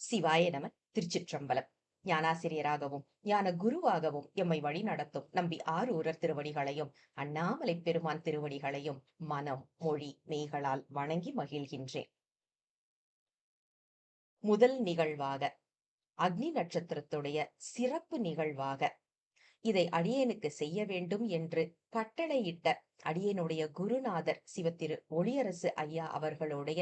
சிவாய நம திருச்சிற்றம்பலம். ஞானாசிரியராகவும் ஞான குருவாகவும் எம்மை வழி நடத்தும் நம்பி ஆரூரர் திருவடிகளையும் அண்ணாமலை பெருமான் திருவடிகளையும் மனம் மொழி மெய்களால் வணங்கி மகிழ்கின்றேன். முதல் நிகழ்வாக அக்னி நட்சத்திரத்துடைய சிறப்பு நிகழ்வாக இதை அடியேனுக்கு செய்ய வேண்டும் என்று கட்டளையிட்ட அடியேனுடைய குருநாதர் சிவத்திரு ஒளியரசு ஐயா அவர்களுடைய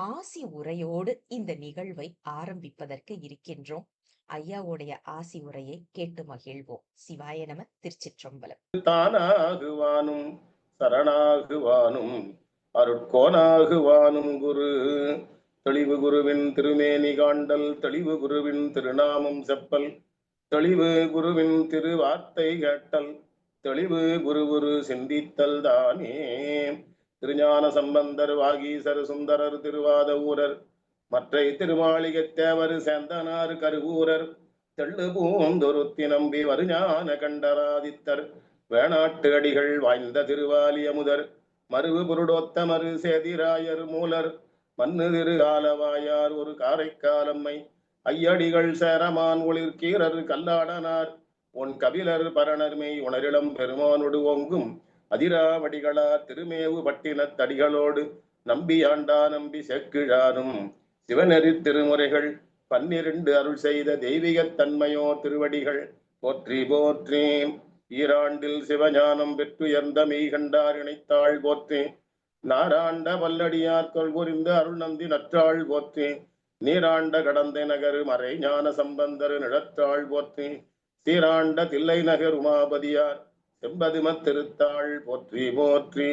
ஆசி உரையோடு இந்த நிகழ்வை ஆரம்பிப்பதற்கு இருக்கின்றோம். ஐயாவுடைய ஆசி உரையை கேட்டு மகிழ்வோம். சிவாய நம திருச்சிற்றம்பலம். தானாகுவானும் சரணாகுவானும் அருட்கோனாகுவானும் குரு. தெளிவு குருவின் திருமேனி காண்டல் தெளிவு குருவின் திருநாமம் செப்பல் தெளிவு குருவின் திருவார்த்தை கேட்டல் தெளிவு குரு குரு சிந்தித்தல் தானே. திருஞான சம்பந்தர் வாகீசர் சுந்தரர் திருவாத ஊரர் மற்றை திருமாளிகை தேவர் சேந்தனார் கருவூரர் தெள்ளு பூந்தொருத்தி நம்பி வருஞான கண்டராதித்தர் வேணாட்டு அடிகள் வாய்ந்த திருவாலியமுதர் மருவு புருடோத்தமரு சேதிராயர் மூலர் மண்ணு திரு ஆலவாயார் ஒரு காரைக்காலம்மை ஐயடிகள் சேரமான் ஒளிர் கீரர் கல்லாடனார் உன் கபிலர் பரணர்மை உணரிடம் பெருமானொடு ஓங்கும் அதிராவடிகளார் திருமேவு பட்டினத் தடிகளோடு நம்பி ஆண்டா நம்பி செக்கிழாரும் சிவநெறி திருமுறைகள் பன்னிரண்டு அருள் செய்த தெய்வீகத் தன்மையோ திருவடிகள். போற்றி போற்றி. ஈராண்டில் சிவஞானம் பெற்றுயர்ந்த மெய்கண்டார் இணைத்தாள் போற்றி. நாராண்ட வல்லடியார் கொள் அருள் நந்தி நற்றாள் போற்றி. நீராண்ட கடந்த நகர் மறை ஞான சம்பந்தர் நிழற்றாள் போற்றி. சீராண்ட தில்லை நகர் உமாபதியார் செம்பதுமத் திருத்தாள் போற்றி போற்றி.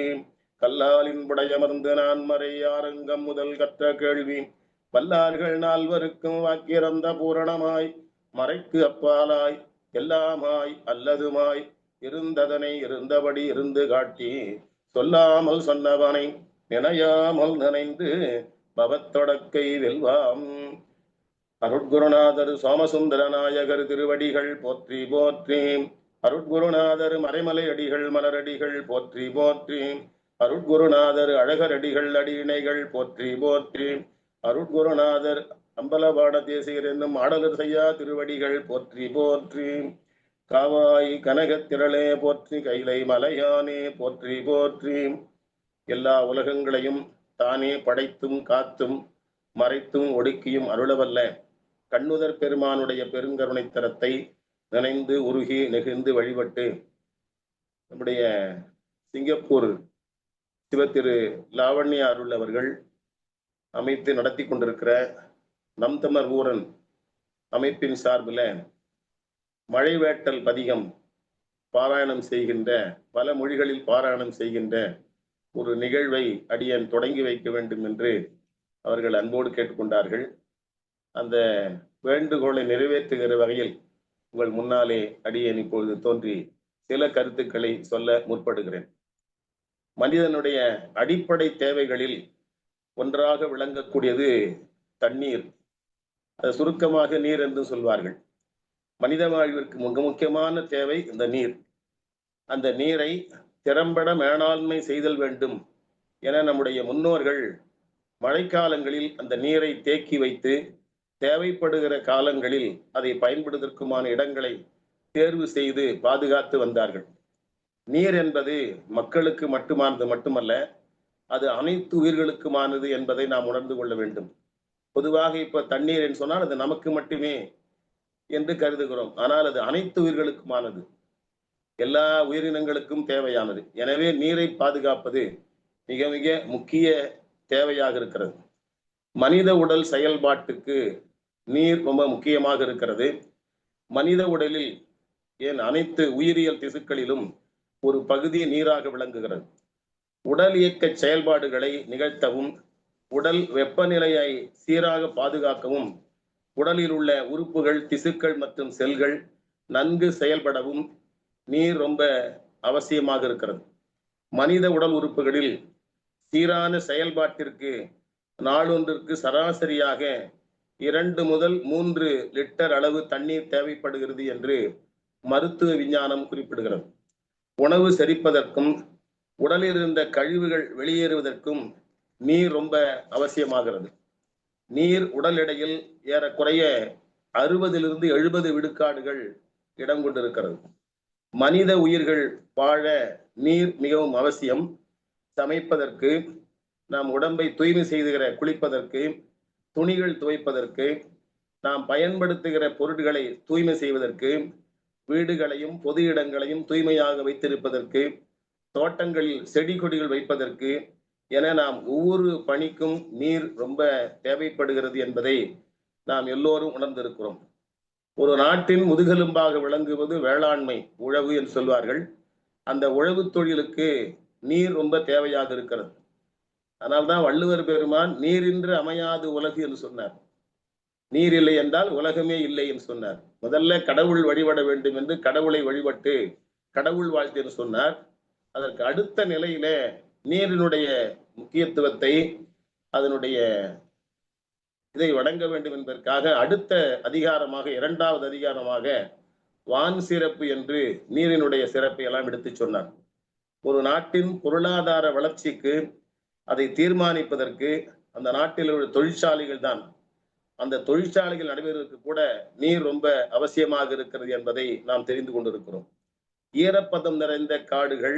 கல்லாலின் புடையமர்ந்து நான் மறை ஆரங்கம் முதல் கற்ற கேள்வி. வல்லார்கள் நால்வருக்கும் வாக்கிறந்த பூரணமாய் மறைக்கு அப்பாலாய் எல்லாமாய் அல்லதுமாய் இருந்ததனை இருந்தபடி இருந்து காட்டி சொல்லாமல் சொன்னவனை நினையாமல் நினைந்து பவத்தொடக்கை வெல்வாம். அருட்குருநாதர் சோமசுந்தர நாயகர் திருவடிகள் போற்றி போற்றி. அருட்குருநாதர் மறைமலை அடிகள் மலரடிகள் போற்றி போற்றி. அருட்குருநாதர் அழகரடிகள் அடியினைகள் போற்றி போற்றி. அருட்குருநாதர் அம்பலபாட தேசிகர் என்னும் ஆடலர் செய்யா திருவடிகள் போற்றி போற்றி. காவாய் கனகத்திரளே போற்றி கைலை மலையானே போற்றி போற்றி. எல்லா உலகங்களையும் தானே படைத்தும் காத்தும் மறைத்தும் ஒடுக்கியும் அருளவல்ல. கண்ணுதர் பெருமானுடைய பெருங்கருணைத்தரத்தை நினைந்து உருகி நெகிழ்ந்து வழிபட்டு நம்முடைய சிங்கப்பூர் சிவத்திரு லாவண்ய அருள் அவர்கள் அமைத்து நடத்தி கொண்டிருக்கிற நம் தமிழர் ஊரன் அமைப்பின் சார்பில் மழை வேட்டல் பதிகம் பாராயணம் செய்கின்ற பல மொழிகளில் பாராயணம் செய்கின்ற ஒரு நிகழ்வை அடியன் தொடங்கி வைக்க வேண்டும் என்று அவர்கள் அன்போடு கேட்டுக்கொண்டார்கள். அந்த வேண்டுகோளை நிறைவேற்றுகிற வகையில் உங்கள் முன்னாலே அடியேன் இப்பொழுது தோன்றி சில கருத்துக்களை சொல்ல முற்படுகிறேன். மனிதனுடைய அடிப்படை தேவைகளில் ஒன்றாக விளங்கக்கூடியது தண்ணீர். அது சுருக்கமாக நீர் என்று சொல்வார்கள். மனித வாழ்விற்கு மிக முக்கியமான தேவை இந்த நீர். அந்த நீரை திறம்பட மேலாண்மை செய்தல் வேண்டும் என நம்முடைய முன்னோர்கள் மழைக்காலங்களில் அந்த நீரை தேக்கி வைத்து தேவைப்படுகிற காலங்களில் அதை பயன்படுவதற்குமான இடங்களை தேர்வு செய்து பாதுகாத்து வந்தார்கள். நீர் என்பது மக்களுக்கு மட்டுமானது மட்டுமல்ல அது அனைத்து உயிர்களுக்குமானது என்பதை நாம் உணர்ந்து கொள்ள வேண்டும். பொதுவாக இப்ப தண்ணீர் என்று சொன்னால் அது நமக்கு மட்டுமே என்று கருதுகிறோம். ஆனால் அது அனைத்து உயிர்களுக்குமானது. எல்லா உயிரினங்களுக்கும் தேவையானது. எனவே நீரை பாதுகாப்பது மிக மிக முக்கிய தேவையாக இருக்கிறது. மனித உடல் செயல்பாட்டுக்கு நீர் ரொம்ப முக்கியமாக இருக்கிறது. மனித உடலில் ஏன் அனைத்து உயிரியல் திசுக்களிலும் ஒரு பகுதி நீராக விளங்குகிறது. உடல் இயக்க செயல்பாடுகளை நிகழ்த்தவும் உடல் வெப்பநிலையை சீராக பாதுகாக்கவும் உடலில் உள்ள உறுப்புகள் திசுக்கள் மற்றும் செல்கள் நன்கு செயல்படவும் நீர் ரொம்ப அவசியமாக இருக்கிறது. மனித உடல் உறுப்புகளில் சீரான செயல்பாட்டிற்கு நாளொன்றிற்கு சராசரியாக இரண்டு முதல் மூன்று லிட்டர் அளவு தண்ணீர் தேவைப்படுகிறது என்று மருத்துவ விஞ்ஞானம் குறிப்பிடுகிறது. உணவு செரிப்பதற்கும் உடலில் இருந்த கழிவுகள் வெளியேறுவதற்கும் நீர் ரொம்ப அவசியமாகிறது. நீர் உடல் எடையில் ஏறக்குறைய அறுபதிலிருந்து எழுபது விழுக்காடுகள் இடம் கொண்டிருக்கிறது. மனித உயிர்கள் வாழ நீர் மிகவும் அவசியம். சமைப்பதற்கு நாம் உடம்பை தூய்மை செய்துகிற குளிப்பதற்கு துணிகள் துவைப்பதற்கு நாம் பயன்படுத்துகிற பொருட்களை தூய்மை செய்வதற்கு வீடுகளையும் பொது இடங்களையும் தூய்மையாக வைத்திருப்பதற்கு தோட்டங்களில் செடி கொடிகள் வைப்பதற்கு என நாம் ஒவ்வொரு பணிக்கும் நீர் ரொம்ப தேவைப்படுகிறது என்பதை நாம் எல்லோரும் உணர்ந்திருக்கிறோம். ஒரு நாட்டின் முதுகெலும்பாக விளங்குவது வேளாண்மை உழவு என்று சொல்வார்கள். அந்த உழவு தொழிலுக்கு நீர் ரொம்ப தேவையாக இருக்கிறது. அதனால்தான் வள்ளுவர் பெருமான் நீரின்று அமையாது உலகு என்று சொன்னார். நீர் இல்லை என்றால் உலகமே இல்லை என்று சொன்னார். முதல்ல கடவுள் வழிபட வேண்டும் என்று கடவுளை வழிபட்டு கடவுள் வாழ்த்து என்று சொன்னார். அதற்கு அடுத்த நிலையில நீரினுடைய முக்கியத்துவத்தை அதனுடைய இதை வழங்க வேண்டும் என்பதற்காக அடுத்த அதிகாரமாக இரண்டாவது அதிகாரமாக வான் சிறப்பு என்று நீரினுடைய சிறப்பை எல்லாம் எடுத்துச் சொன்னார். ஒரு நாட்டின் பொருளாதார வளர்ச்சிக்கு அதை தீர்மானிப்பதற்கு அந்த நாட்டில் உள்ள தொழிற்சாலைகள் தான். அந்த தொழிற்சாலைகள் நடைபெறுவதற்கு கூட நீர் ரொம்ப அவசியமாக இருக்கிறது என்பதை நாம் தெரிந்து கொண்டிருக்கிறோம். ஈரப்பதம் நிறைந்த காடுகள்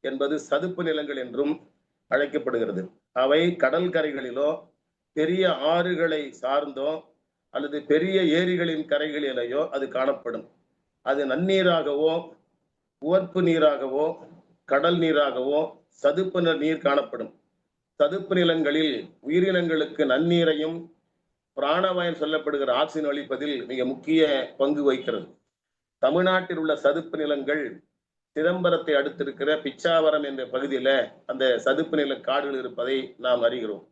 என்பது சதுப்பு நிலங்கள் என்றும் அழைக்கப்படுகிறது. அவை கடல் கரைகளிலோ பெரிய ஆறுகளை சார்ந்தோ அல்லது பெரிய ஏரிகளின் கரைகளிலேயோ அது காணப்படும். அது நன்னீராகவோ உவர்ப்பு நீராகவோ கடல் நீராகவோ சதுப்பு நீர் காணப்படும். சதுப்பு நிலங்களில் உயிரினங்களுக்கு நன்னீரையும் பிராணவாயு சொல்லப்படுகிற ஆக்சிஜன் அளிப்பதில் மிக முக்கிய பங்கு வகிக்கிறது. தமிழ்நாட்டில் உள்ள சதுப்பு நிலங்கள் சிதம்பரத்தை அடுத்திருக்கிற பிச்சாவரம் என்ற பகுதியில அந்த சதுப்பு நில காடுகள் இருப்பதை நாம் அறிகிறோம்.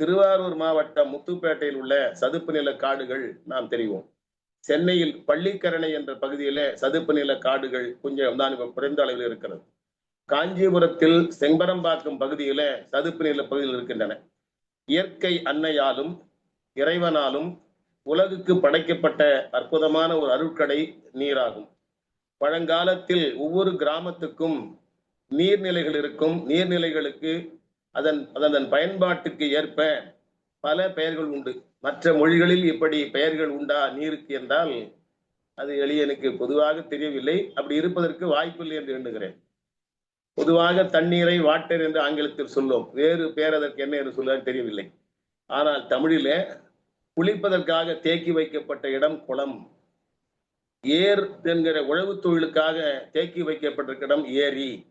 திருவாரூர் மாவட்டம் முத்துப்பேட்டையில் உள்ள சதுப்பு நில காடுகள் நாம் தெரிவோம். சென்னையில் பள்ளிக்கரணை என்ற பகுதியில சதுப்பு நில காடுகள் கொஞ்சம் தான் குறைந்த அளவில் இருக்கிறது. காஞ்சிபுரத்தில் செம்பரம்பாக்கம் பகுதியில சதுப்பு நில பகுதிகள் இருக்கின்றன. இயற்கை அன்னையாலும் இறைவனாலும் உலகுக்கு படைக்கப்பட்ட அற்புதமான ஒரு அருட்கடை நீராகும். பழங்காலத்தில் ஒவ்வொரு கிராமத்துக்கும் நீர்நிலைகள் இருக்கும். நீர்நிலைகளுக்கு அதன் அதன் பயன்பாட்டுக்கு ஏற்ப பல பெயர்கள் உண்டு. மற்ற மொழிகளில் இப்படி பெயர்கள் உண்டா நீருக்கு என்றால் அது எளியனுக்கு பொதுவாக தெரியவில்லை. அப்படி இருப்பதற்கு வாய்ப்பில்லை என்று எண்ணுகிறேன். பொதுவாக தண்ணீரை வாட்டர் என்று ஆங்கிலத்தில் சொல்லும். வேறு பேர் அதற்கு என்ன என்று சொல்ல தெரியவில்லை. ஆனால் தமிழிலே குளிப்பதற்காக தேக்கி வைக்கப்பட்ட இடம் குளம். ஏர் என்கிற உழவு தொழிலுக்காக தேக்கி வைக்கப்பட்டிருக்க இடம் ஏரி.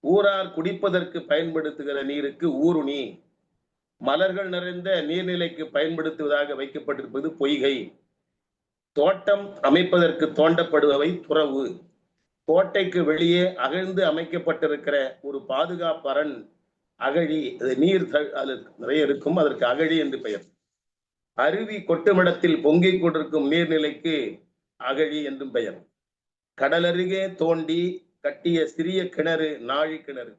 ஊரார் குடிப்பதற்கு பயன்படுத்துகிற நீருக்கு ஊருணி. மலர்கள் நிறைந்த நீர்நிலைக்கு பயன்படுத்துவதாக வைக்கப்பட்டிருப்பது பொய்கை. தோட்டம் அமைப்பதற்கு தோண்டப்படுபவை துறவு. கோட்டைக்கு வெளியே அகழ்ந்து அமைக்கப்பட்டிருக்கிற ஒரு பாதுகாப்பரண் அகழி அது நீர் த- அது நிறைய இருக்கும் அதற்கு அகழி என்று பெயர். அருவி கொட்டுமிடத்தில் பொங்கிக் கொண்டிருக்கும் நீர்நிலைக்கு அகழி என்றும் பெயர். கடலருகே தோண்டி கட்டிய சிறிய கிணறு நாழி கிணறு.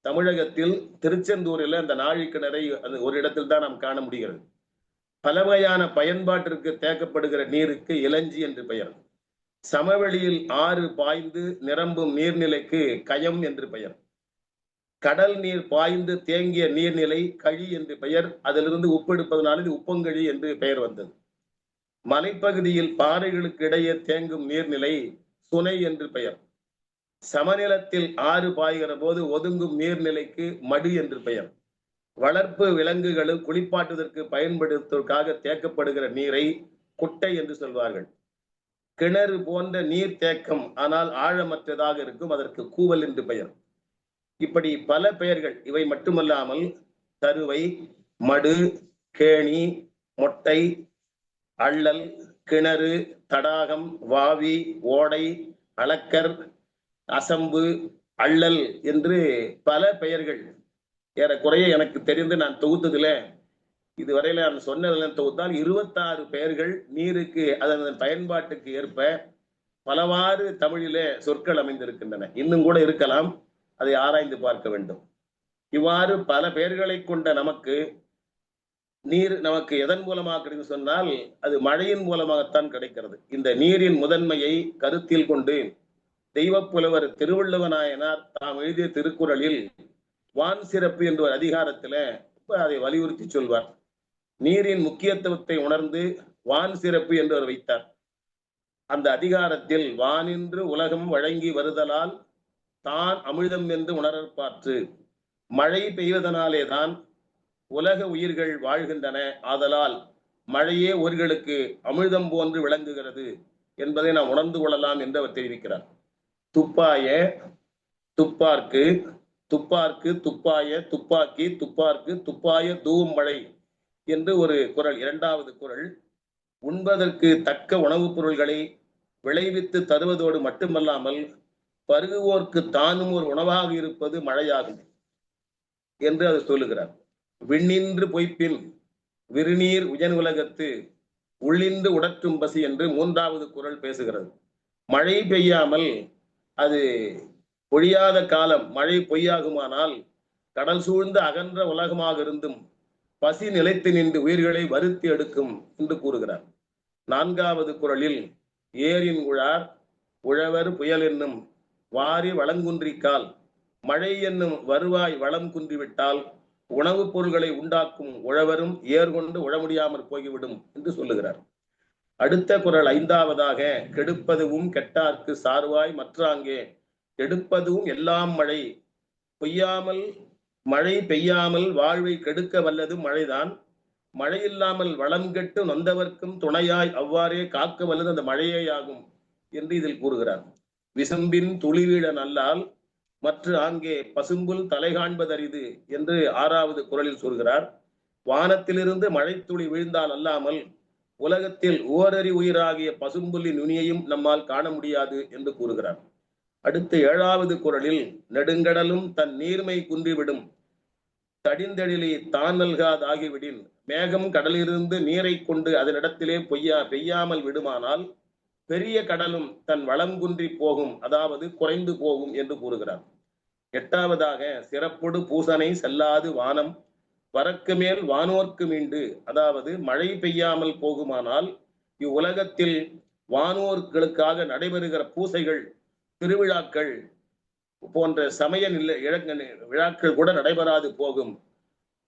தமிழகத்தில் திருச்செந்தூரில் அந்த நாழி கிணறை அது ஒரு இடத்தில் தான் நாம் காண முடிகிறது. பல வகையான பயன்பாட்டிற்கு தேக்கப்படுகிற நீருக்கு இளஞ்சி என்று பெயர். சமவெளியில் ஆறு பாய்ந்து நிரம்பும் நீர்நிலைக்கு கயம் என்று பெயர். கடல் நீர் பாய்ந்து தேங்கிய நீர்நிலை கழி என்று பெயர். அதிலிருந்து உப்பெடுப்பதனால் இது உப்பங்கழி என்று பெயர் வந்தது. மலைப்பகுதியில் பாறைகளுக்கு இடையே தேங்கும் நீர்நிலை சுனை என்று பெயர். சமநிலத்தில் ஆறு பாய்கிற போது ஒதுங்கும் நீர்நிலைக்கு மடு என்று பெயர். வளர்ப்பு விலங்குகளும் குளிப்பாட்டுவதற்கு பயன்படுத்துவதற்காக தேக்கப்படுகிற நீரை குட்டை என்று சொல்வார்கள். கிணறு போன்ற நீர் தேக்கம் ஆனால் ஆழமற்றதாக இருக்கும். அதற்கு கூவல் என்று பெயர். இப்படி பல பெயர்கள். இவை மட்டுமல்லாமல் தருவை மடு கேணி மொட்டை அள்ளல் கிணறு தடாகம் வாவி ஓடை அளக்கர் அசம்பு அள்ளல் என்று பல பெயர்கள். ஏறக்குறைய எனக்கு தெரிந்து நான் தொகுத்ததுல இதுவரையில நான் சொன்னதுல தொகுத்தால் இருபத்தாறு பெயர்கள் நீருக்கு அதன் பயன்பாட்டுக்கு ஏற்ப பலவாறு தமிழிலே சொற்கள் அமைந்திருக்கின்றன. இன்னும் கூட இருக்கலாம். அதை ஆராய்ந்து பார்க்க வேண்டும். இவ்வாறு பல பெயர்களை கொண்ட நமக்கு நீர் நமக்கு எதன் மூலமாக கிடைக்கும் சொன்னால் அது மழையின் மூலமாகத்தான் கிடைக்கிறது. இந்த நீரின் முதன்மையை கருத்தில் கொண்டு தெய்வப்புலவர் திருவள்ளுவநாயனார் தாம் எழுதிய திருக்குறளில் வான் சிறப்பு என்ற ஒரு அதிகாரத்துல அதை வலியுறுத்தி சொல்வார். நீரின் முக்கியத்துவத்தை உணர்ந்து வான் சிறப்பு என்று அவர் வைத்தார். அந்த அதிகாரத்தில் வானின்று உலகம் வழங்கி வருதலால் தான் அமிழ்தம் என்று உணரற்பாற்று. மழை பெய்வதனாலே தான் உலக உயிர்கள் வாழ்கின்றன. ஆதலால் மழையே ஊர்களுக்கு அமிழ்தம் போன்று விளங்குகிறது என்பதை நாம் உணர்ந்து கொள்ளலாம் என்று அவர் தெரிவிக்கிறார். துப்பாய துப்பார்க்கு துப்பார்க்கு துப்பாய துப்பாக்கி துப்பார்க்கு துப்பாய தூவும் மழை என்று ஒரு குரல் இரண்டாவது குரல் உண்பதற்கு தக்க உணவுப் பொருள்களை விளைவித்து தருவதோடு மட்டுமல்லாமல் பருகுவோர்க்கு தானும் ஒரு உணவாக இருப்பது மழையாகும் என்று அது சொல்லுகிறார். விண்ணின்று பொய்ப்பின் விருநீர் உயன் உலகத்து உள்ளின்று உடற்றும் பசி என்று மூன்றாவது குரல் பேசுகிறது. மழை பெய்யாமல் அது பொழியாத காலம் மழை பொய்யாகுமானால் கடல் சூழ்ந்த அகன்ற உலகமாக இருந்தும் பசி நிலைத்து நின்று உயிர்களை வருத்தி எடுக்கும் என்று கூறுகிறார். நான்காவது குரலில் ஏரின் உழார் உழவர் புயல் என்னும் வாரி வளங்குன்றிக்கால் மழை என்னும் வருவாய் வளம் குன்றிவிட்டால் உணவுப் பொருள்களை உண்டாக்கும் உழவரும் ஏர்கொண்டு உழ முடியாமல் போய்விடும் என்று சொல்லுகிறார். அடுத்த குரல் ஐந்தாவதாக கெடுப்பதுவும் கெட்டார்க்கு சார்வாய் மற்றாங்கே எடுப்பதும் எல்லாம் மழை பொய்யாமல் மழை பெய்யாமல் வாழ்வை கெடுக்க வல்லது மழைதான். மழையில்லாமல் வளம் கெட்டு நொந்தவர்க்கும் துணையாய் அவ்வாறே காக்க வல்லது அந்த மழையே ஆகும் என்று இதில் கூறுகிறார். விசம்பின் துளிவீழ நல்லால் மற்ற ஆங்கே பசும்புல் தலை காண்பதரிது என்று ஆறாவது குரலில் சொல்கிறார். வானத்திலிருந்து மழைத்துளி விழுந்தால் அல்லாமல் உலகத்தில் ஓரறி உயிராகிய பசும்புல்லின் நுனியையும் நம்மால் காண முடியாது என்று கூறுகிறார். அடுத்த ஏழாவது குரலில் நெடுங்கடலும் தன் நீர்மை குன்றிவிடும். தடிந்தெழிலி தான் நல்காதாகிவிடின். மேகம் கடலிலிருந்து நீரை கொண்டு அதனிடத்திலே பொய்யா பெய்யாமல் விடுமானால் பெரிய கடலும் தன் வளம் குன்றி போகும் அதாவது குறைந்து போகும் என்று கூறுகிறார். எட்டாவதாக சிறப்பொடு பூசனை செல்லாது வானம் வரக்கு மேல் வானோர்க்கு மீண்டு அதாவது மழை பெய்யாமல் போகுமானால் இவ்வுலகத்தில் வானோர்களுக்காக நடைபெறுகிற பூசைகள் திருவிழாக்கள் போன்ற சமய நிலை விழாக்கள் கூட நடைபெறாது போகும்.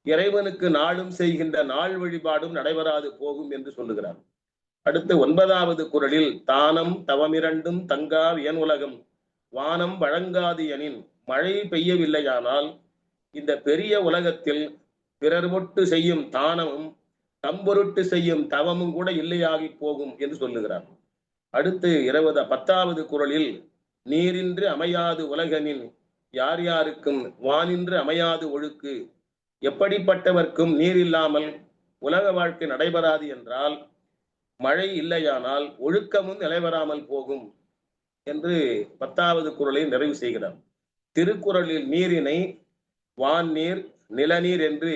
இறைவனுக்கு நாளும் செய்கின்ற நாள் வழிபாடும் நடைபெறாது போகும் என்று சொல்லுகிறார். அடுத்து ஒன்பதாவது குரலில் தானம் தவமிரண்டும் தங்கா வியன் உலகம். வானம் வழங்காது எனின் மழை பெய்யவில்லையானால் இந்த பெரிய உலகத்தில் பிறர் பொட்டு செய்யும் தானமும் தம்பொருட்டு செய்யும் தவமும் கூட இல்லையாகி போகும் என்று சொல்லுகிறார். அடுத்து இருபது பத்தாவது குரலில் நீரின்றி அமையாது உலகனின் யார் யாருக்கும் வானின்று அமையாது ஒழுக்கு. எப்படிப்பட்டவர்க்கும் நீர் இல்லாமல் உலக வாழ்க்கை நடைபெறாது என்றால் மழை இல்லையானால் ஒழுக்கமும் நிலைவராமல் போகும் என்று பத்தாவது குரலை நிறைவு செய்கிறார். திருக்குறளில் நீரினை வான் நீர் நிலநீர் என்று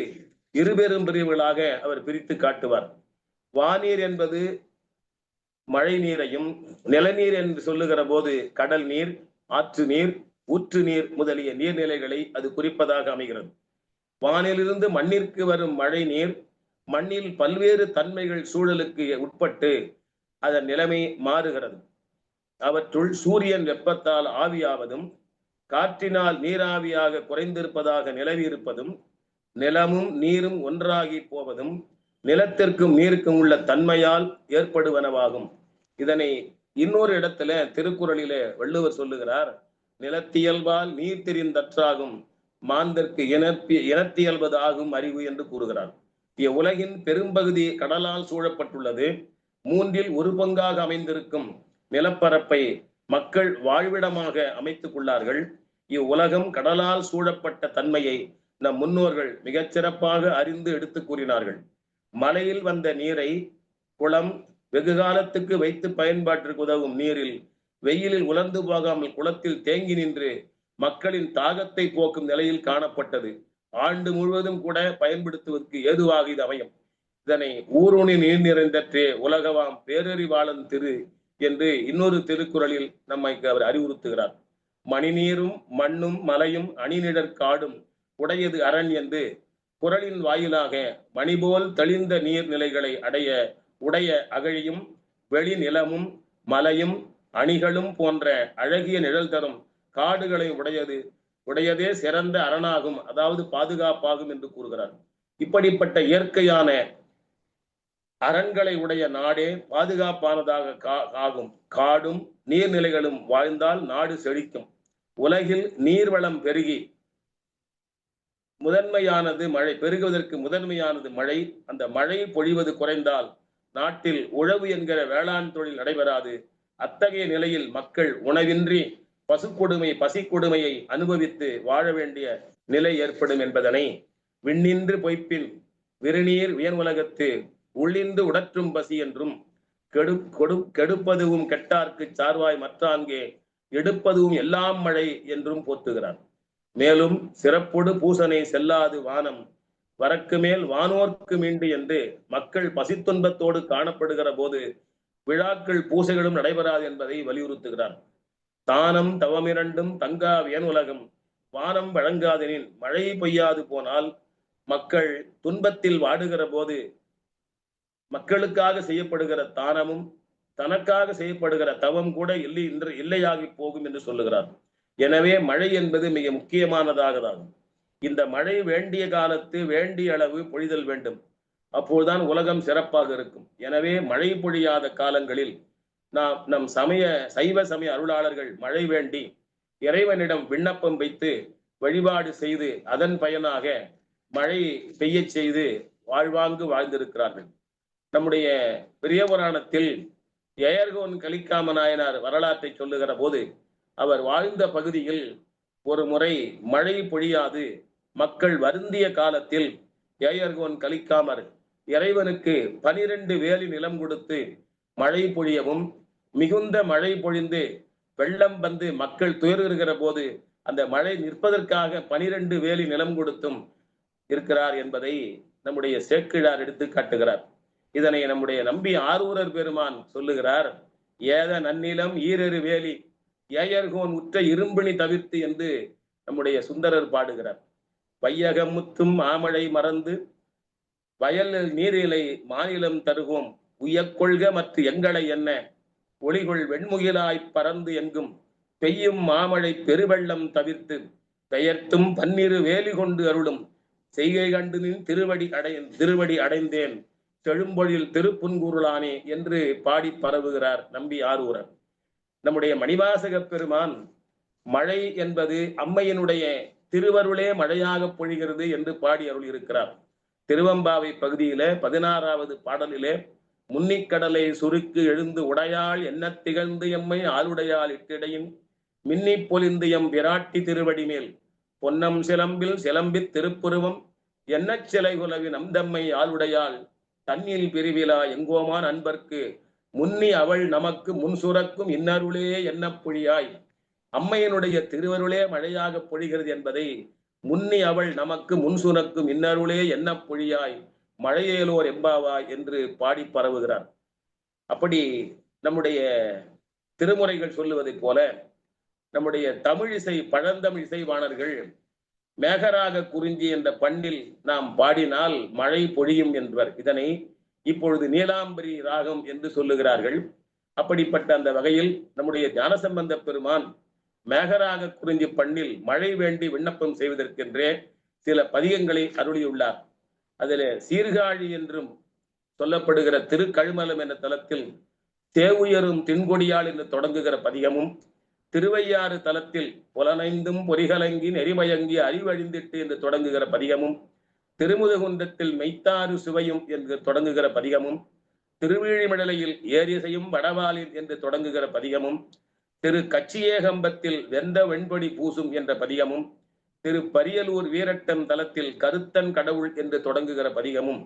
இருபெரும் பிரிவுகளாக அவர் பிரித்து காட்டுவார். வானீர் என்பது மழை நீரையும் நிலநீர் என்று சொல்லுகிற போது கடல் நீர் ஆற்று நீர் ஊற்று நீர் முதலிய நீர்நிலைகளை அது குறிப்பதாக அமைகிறது. வானிலிருந்து மண்ணிற்கு வரும் மழை நீர் மண்ணில் பல்வேறு தன்மைகள் சூழலுக்கு உட்பட்டு அதன் நிலைமை மாறுகிறது. அவற்றுள் சூரியன் வெப்பத்தால் ஆவியாவதும் காற்றினால் நீராவியாக குறைந்திருப்பதாக நிலவி இருப்பதும் நிலமும் நீரும் ஒன்றாகி போவதும் நிலத்திற்கும் நீருக்கும் உள்ள தன்மையால் ஏற்படுவனவாகும். இதனை இன்னொரு இடத்துல திருக்குறளிலே வள்ளுவர் சொல்லுகிறார் நிலத்தியல்பால் நீர் தெரிந்தற்றாகும் மாந்தற்கு இனப்பி இனத்தியல்பதாகும் அறிவு என்று கூறுகிறார். இவ்வுலகின் பெரும்பகுதி கடலால் சூழப்பட்டுள்ளது. மூன்றில் ஒரு பங்காக அமைந்திருக்கும் நிலப்பரப்பை மக்கள் வாழ்விடமாக அமைத்துக் கொள்ளார்கள். இவ்வுலகம் கடலால் சூழப்பட்ட தன்மையை நம் முன்னோர்கள் மிகச்சிறப்பாக அறிந்து எடுத்து கூறினார்கள். மலையில் வந்த நீரை குளம் வெகு காலத்துக்கு வைத்து பயன்பாட்டிற்கு உதவும் நீரில் வெயிலில் உலர்ந்து போகாமல் குளத்தில் தேங்கி நின்று மக்களின் தாகத்தை போக்கும் நிலையில் காணப்பட்டது. ஆண்டு முழுவதும் கூட பயன்படுத்துவதற்கு ஏதுவாக இது அமையும். இதனை ஊருணி நீர் நிறைந்தற்றே உலகவாம் பேரறிவாளன் திரு என்று இன்னொரு திருக்குறளில் நம்மை அவர் அறிவுறுத்துகிறார். மணிநீரும் மண்ணும் மலையும் அணிநிழற் காடும் உடையது அரண் என்று குரலின் வாயிலாக மணிபோல் தெளிந்த நீர்நிலைகளை அடைய உடைய அகழியும் வெளிநிலமும் மலையும் அணிகளும் போன்ற அழகிய நிழல் தரும் காடுகளை உடையது உடையதே சிறந்த அரணாகும் அதாவது பாதுகாப்பாகும் என்று கூறுகிறார். இப்படிப்பட்ட இயற்கையான அரண்களை உடைய நாடே பாதுகாப்பானதாக கா- ஆகும். காடும் நீர்நிலைகளும் வாழ்ந்தால் நாடு செழிக்கும். உலகில் நீர்வளம் பெருகி முதன்மையானது மழை பெருகுவதற்கு முதன்மையானது மழை. அந்த மழை பொழிவது குறைந்தால் நாட்டில் உழவு என்கிற வேளாண் தொழில் நடைபெறாது. அத்தகைய நிலையில் மக்கள் உணவின்றி பசுக்கொடுமை பசிக்கொடுமையை அனுபவித்து வாழ வேண்டிய நிலை ஏற்படும் என்பதனை விண்ணின்று பொய்ப்பின் விருநீர் வியன் உலகத்து உள்ளிந்து உடற்றும் பசி என்றும் கெடு கொடு கெடுப்பதுவும் கெட்டார்க்கு சார்வாய் மற்றாங்கே எடுப்பதுவும் எல்லாம் மழை என்றும் போத்துகிறார் மேலும் சிறப்புடு பூசனை செல்லாது வானம். வரக்கு மேல் வானோர்க்கு மீண்டு என்று மக்கள் பசித்துன்பத்தோடு காணப்படுகிற போது விழாக்கள் பூசைகளும் நடைபெறாது என்பதை வலியுறுத்துகிறார். தானம் தவமிரண்டும் தங்கா உலகம் வானம் வழங்காதெனின் மழை பெய்யாது போனால் மக்கள் துன்பத்தில் வாடுகிற போது மக்களுக்காக செய்யப்படுகிற தானமும் தனக்காக செய்யப்படுகிற தவம் கூட இல்லை என்று இல்லையாகி போகும் என்று சொல்லுகிறார். எனவே மழை என்பது மிக முக்கியமானதாகதாகும். இந்த மழை வேண்டிய காலத்து வேண்டிய அளவு பொழிதல் வேண்டும். அப்போதுதான் உலகம் சிறப்பாக இருக்கும். எனவே மழை பொழியாத காலங்களில் நாம் நம் சமய சைவ சமய அருளாளர்கள் மழை வேண்டி இறைவனிடம் விண்ணப்பம் வைத்து வழிபாடு செய்து அதன் பயனாக மழை பெய்யச் செய்து வாழ்வாங்கு வாழ்ந்திருக்கிறார்கள். நம்முடைய பெரிய புராணத்தில் எயர்கோன் கலிக்காம நாயனார் வரலாற்றை சொல்லுகிற போது அவர் வாழ்ந்த பகுதியில் ஒரு முறை மழை பொழியாது. மக்கள் வருந்திய காலத்தில் ஏயர்கோன் கலிக்காமர் இறைவனுக்கு பனிரெண்டு வேலி நிலம் கொடுத்து மழை பொழியவும் மிகுந்த மழை பொழிந்து வெள்ளம் வந்து மக்கள் துயருகிற போது அந்த மழை நிற்பதற்காக பனிரெண்டு வேலி நிலம் கொடுத்தும் இருக்கிறார் என்பதை நம்முடைய சேக்கிழார் எடுத்து காட்டுகிறார். இதனை நம்முடைய நம்பி ஆரூரர் பெருமான் சொல்லுகிறார் ஏத நன்னிலம் ஈரரு வேலி ஏயர்கோன் உற்ற இரும்பிணி தவிர்த்து என்று நம்முடைய சுந்தரர் பாடுகிறார். வையகம் முத்தும் மாமழை மறந்து வயலில் நீரிலை மாநிலம் தருவோம் உயக்கொள்க மற்ற எங்களை என்ன? ஒளிகொள் வெண்முகிலாய்ப் பறந்து எங்கும் பெய்யும் மாமழை பெருவெள்ளம் தவிர்த்து பெயர்த்தும் பன்னிரு வேலி கொண்டு அருளும் செய்கை கண்டு நின் திருவடி அடை திருவடி அடைந்தேன். செழும்பொழில் திருப்புன்குருளானே என்று பாடி பரவுகிறார் நம்பி ஆரூரர் நம்முடைய மணிவாசக பெருமான் மழை என்பது அம்மையினுடைய திருவருளே மழையாக பொழிகிறது என்று பாடி அருள் இருக்கிறார் திருவம்பாவை பகுதியில பதினாறாவது பாடலிலே முன்னிக்கடலை சுருக்கு எழுந்து உடையாள் என்ன திகழ்ந்து எம்மை ஆளுடையாள் இட்டிடையின் மின்னி பொலிந்து எம் விராட்டி திருவடி மேல் பொன்னம் சிலம்பில் சிலம்பித் திருப்புருவம் என்ன சிலை உலவின் அந்தம்மை ஆளுடையாள் தண்ணில் பிரிவிலா எங்கோமான் அன்பர்க்கு முன்னி அவள் நமக்கு முன் சுரக்கும் இன்னருளே என்ன பொழியாய் அம்மையனுடைய திருவருளே மழையாக பொழிகிறது என்பதை முன்னி அவள் நமக்கு முன் சுரக்கும் இன்னருளே என்ன பொழியாய் மழையேலோர் எம்பாவாய் என்று பாடி பரவுகிறார். அப்படி நம்முடைய திருமுறைகள் சொல்லுவதைப் போல நம்முடைய தமிழிசை பழந்தமிழ் இசைவாணர்கள் மேகராக குறிஞ்சி என்ற பண்ணில் நாம் பாடினால் மழை பொழியும் என்பர். இதனை இப்பொழுது நீலாம்பரி ராகம் என்று சொல்லுகிறார்கள். அப்படிப்பட்ட அந்த வகையில் நம்முடைய ஞானசம்பந்த பெருமான் மேகராக குறிஞ்சி பண்ணில் மழை வேண்டி விண்ணப்பம் செய்வதற்கென்றே சில பதிகங்களை அருளியுள்ளார். அதில் சீர்காழி என்றும் சொல்லப்படுகிற திருக்கழுமலம் என்ற தலத்தில் தேவுயரும் தின்கொடியால் என்று தொடங்குகிற பதிகமும் திருவையாறு தலத்தில் புலனைந்தும் பொறிகலங்கி நெறிமயங்கி அறிவழிந்திட்டு என்று தொடங்குகிற பதிகமும் திருமுதுகுன்றத்தில் மெய்த்தாறு சுவையும் என்று தொடங்குகிற பதிகமும் திருவீழிமிடலையில் ஏரிசையும் வடவாளில் என்று தொடங்குகிற பதிகமும் திரு கச்சியேகம்பத்தில் வெந்த வெண்பொடி பூசும் என்ற பதிகமும் திரு பரியலூர் வீரட்டன் தலத்தில் கருத்தன் கடவுள் என்று தொடங்குகிற பதிகமும்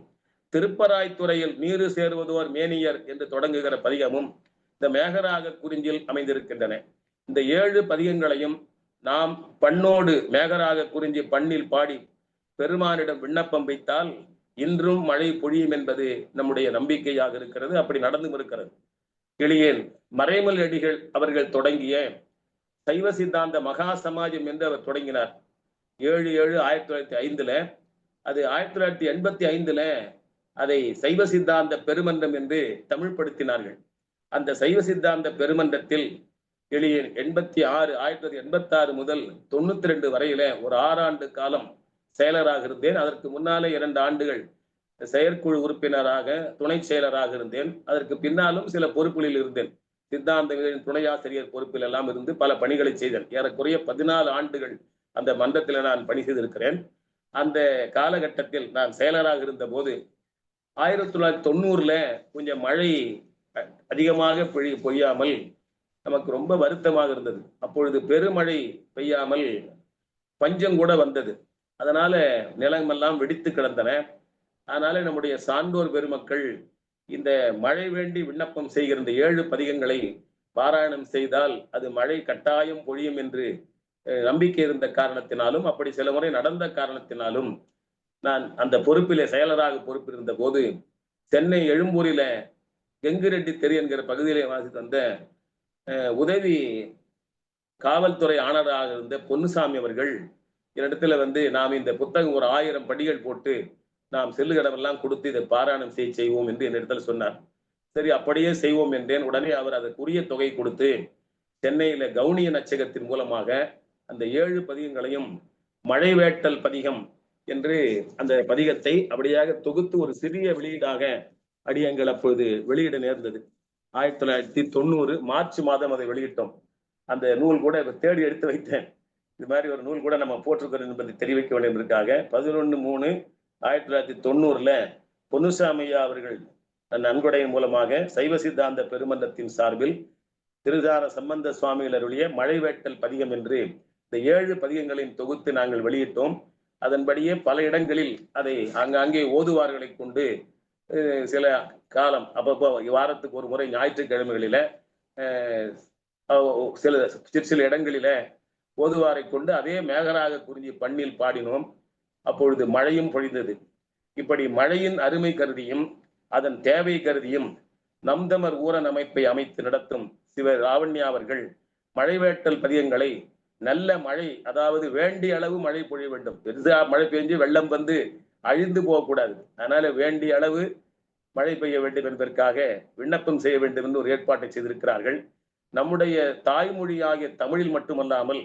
திருப்பராய்த்துறையில் நீரு சேர்வதோர் மேனியர் என்று தொடங்குகிற பதிகமும் இந்த மேகராக குறிஞ்சில் அமைந்திருக்கின்றன. இந்த ஏழு பதிகங்களையும் நாம் பண்ணோடு மேகராக குறிஞ்சி பண்ணில் பாடி பெருமானிடம் விண்ணப்பம் வைத்தால் இன்றும் மழை பொழியும் என்பது நம்முடைய நம்பிக்கையாக இருக்கிறது. அப்படி நடந்தும் இருக்கிறது. கிளியேன் மறைமல் அடிகள் அவர்கள் தொடங்கிய சைவ சித்தாந்த மகா சமாஜம் என்று அவர் தொடங்கினார். ஏழு ஏழு ஆயிரத்தி தொள்ளாயிரத்தி ஐந்துல அது ஆயிரத்தி தொள்ளாயிரத்தி எண்பத்தி ஐந்துல அதை சைவ சித்தாந்த பெருமன்றம் என்று தமிழ்படுத்தினார்கள். அந்த சைவ சித்தாந்த பெருமன்றத்தில் எளிய எண்பத்தி ஆறு ஆயிரத்தி தொள்ளாயிரத்தி எண்பத்தி ஆறு முதல் தொண்ணூத்தி ரெண்டு வரையில ஒரு ஆறாண்டு காலம் செயலராக இருந்தேன். அதற்கு முன்னாலே இரண்டு ஆண்டுகள் செயற்குழு உறுப்பினராக துணை செயலராக இருந்தேன். அதற்கு பின்னாலும் சில பொறுப்புகளில் இருந்தேன். சித்தாந்தங்களின் துணை ஆசிரியர் பொறுப்பில் எல்லாம் இருந்து பல பணிகளை செய்தேன். ஏறக்குறைய பதினாலு ஆண்டுகள் அந்த மன்றத்தில் நான் பணி செய்திருக்கிறேன். அந்த காலகட்டத்தில் நான் செயலராக இருந்த போது ஆயிரத்தி தொள்ளாயிரத்தி தொண்ணூறுல கொஞ்சம் மழை அ- அதிகமாக பொழி பொய்யாமல் நமக்கு ரொம்ப வருத்தமாக இருந்தது. அப்பொழுது பெருமழை பெய்யாமல் பஞ்சம் கூட வந்தது. அதனால நிலமெல்லாம் வெடித்து கிடந்தன. அதனால நம்முடைய சான்றோர் பெருமக்கள் இந்த மழை வேண்டி விண்ணப்பம் செய்கிற இந்த ஏழு பதிகங்களை பாராயணம் செய்தால் அது மழை கட்டாயம் பொழியும் என்று நம்பிக்கை இருந்த காரணத்தினாலும் அப்படி சில முறை நடந்த காரணத்தினாலும் நான் அந்த பொறுப்பிலே செயலராக பொறுப்பில் இருந்த போது சென்னை எழும்பூரில கெங்குரெட்டி தெரு என்கிற பகுதியிலே வாசித்து வந்த அஹ், உதவி காவல்துறை ஆணையராக இருந்த பொன்னுசாமி அவர்கள் என்னிடத்துல வந்து நாம் இந்த புத்தகம் ஒரு ஆயிரம் படிகள் போட்டு நாம் செல்லுகடமெல்லாம் கொடுத்து இதை பாராயணம் செய்ய செய்வோம் என்று என்னிடத்தில் சொன்னார். சரி அப்படியே செய்வோம் என்றேன். உடனே அவர் அதற்குரிய தொகை கொடுத்து சென்னையில கவுனிய நச்சகத்தின் மூலமாக அந்த ஏழு பதிகங்களையும் மழை வேட்டல் பதிகம் என்று அந்த பதிகத்தை அப்படியாக தொகுத்து ஒரு சிறிய வெளியீடாக அடியங்கள் அப்பொழுது வெளியிட நேர்ந்தது. ஆயிரத்தி தொள்ளாயிரத்தி தொண்ணூறு மார்ச் மாதம் அதை வெளியிட்டோம். அந்த நூல் கூட தேடி எடுத்து வைத்தேன். இது மாதிரி ஒரு நூல் கூட நம்ம போட்டிருக்கிறோம் என்பதை தெரிவிக்க வேண்டும் என்பதற்காக பதினொன்று மூணு ஆயிரத்தி தொள்ளாயிரத்தி தொண்ணூறுல பொன்னுசாமியா அவர்கள் தன் நன்கொடையின் மூலமாக சைவ சித்தாந்த பெருமன்றத்தின் சார்பில் திருதார சம்பந்த சுவாமிகள் அருளிய மழைவேட்டல் பதிகம் என்று இந்த ஏழு பதிகங்களின் தொகுத்து நாங்கள் வெளியிட்டோம். அதன்படியே பல இடங்களில் அதை அங்கங்கே ஓதுவார்களை கொண்டு சில காலம் அப்பப்போ வாரத்துக்கு ஒரு முறை ஞாயிற்றுக்கிழமைகளில சில சில இடங்களில ஓதுவாரை கொண்டு அதே மேகராக குறிஞ்சி பண்ணில் பாடினோம். அப்பொழுது மழையும் பொழிந்தது. இப்படி மழையின் அருமை கருதியும் அதன் தேவை கருதியும் நம்தமர் ஊரன் அமைப்பை அமைத்து நடத்தும் சிவ ராவண்யா அவர்கள் மழைவேட்டல் பதியங்களை நல்ல மழை அதாவது வேண்டிய அளவு மழை பொழிய வேண்டும். பெருசா மழை பெஞ்சு வெள்ளம் வந்து அழிந்து போகக்கூடாது. அதனால வேண்டிய அளவு மழை பெய்ய வேண்டும் என்பதற்காக விண்ணப்பம் செய்ய வேண்டும் என்று ஒரு ஏற்பாட்டை செய்திருக்கிறார்கள். நம்முடைய தாய்மொழியாகிய தமிழில் மட்டுமல்லாமல்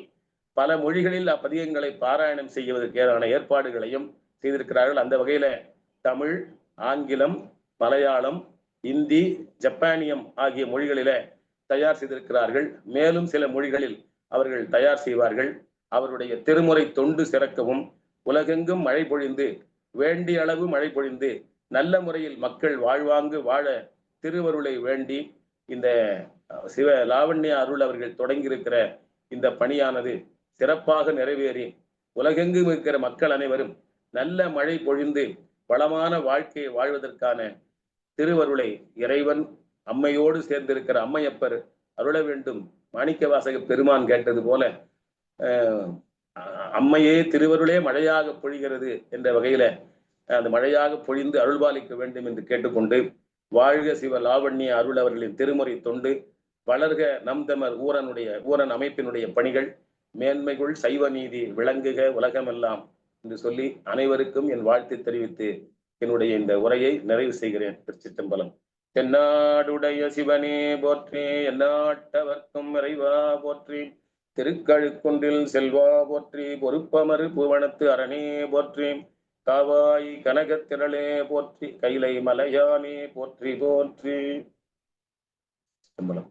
பல மொழிகளில் அப்பதிகங்களை பாராயணம் செய்வதற்கான ஏற்பாடுகளையும் செய்திருக்கிறார்கள். அந்த வகையில தமிழ் ஆங்கிலம் மலையாளம் இந்தி ஜப்பானியம் ஆகிய மொழிகளில தயார் செய்திருக்கிறார்கள். மேலும் சில மொழிகளில் அவர்கள் தயார் செய்வார்கள். அவருடைய திருமுறை தொண்டு சிறக்கவும் உலகெங்கும் மழை பொழிந்து வேண்டிய அளவு மழை பொழிந்து நல்ல முறையில் மக்கள் வாழ்வாங்கு வாழ திருவருளை வேண்டி இந்த சிவ லாவண்ய அருள் அவர்கள் தொடங்கியிருக்கிற இந்த பணியானது சிறப்பாக நிறைவேறி உலகெங்கும் இருக்கிற மக்கள் அனைவரும் நல்ல மழை பொழிந்து வளமான வாழ்க்கையை வாழ்வதற்கான திருவருளை இறைவன் அம்மையோடு சேர்ந்திருக்கிற அம்மையப்பர் அருள வேண்டும் மாணிக்கவாசக பெருமான் கேட்டது போல அம்மையே திருவருளே மழையாக பொழிகிறது என்ற வகையில அந்த மழையாக பொழிந்து அருள்பாலிக்க வேண்டும் என்று கேட்டுக்கொண்டு வாழ்க சிவ லாவண்ய அருள் அவர்களின் திருமுறை தொண்டு வளர்க நம்தமர் ஊரனுடைய ஊரன் அமைப்பினுடைய பணிகள் மேன்மைகள் சைவ நீதி விளங்குக உலகமெல்லாம் என்று சொல்லி அனைவருக்கும் என் வாழ்த்து தெரிவித்து என்னுடைய இந்த உரையை நிறைவு செய்கிறேன் சித்தம்பலம் தென்னாடுடைய சிவனே போற்றி எந்நாட்டவர்க்கும் இறைவா போற்றி. திருக்கழுக்குன்றில் செல்வா போற்றி பொறுப்பமறு புவனத்து அரணே போற்றி. காவாய் கனகத்திரளே போற்றி கைலை மலையானே போற்றி போற்றி. சிற்றம்பலம்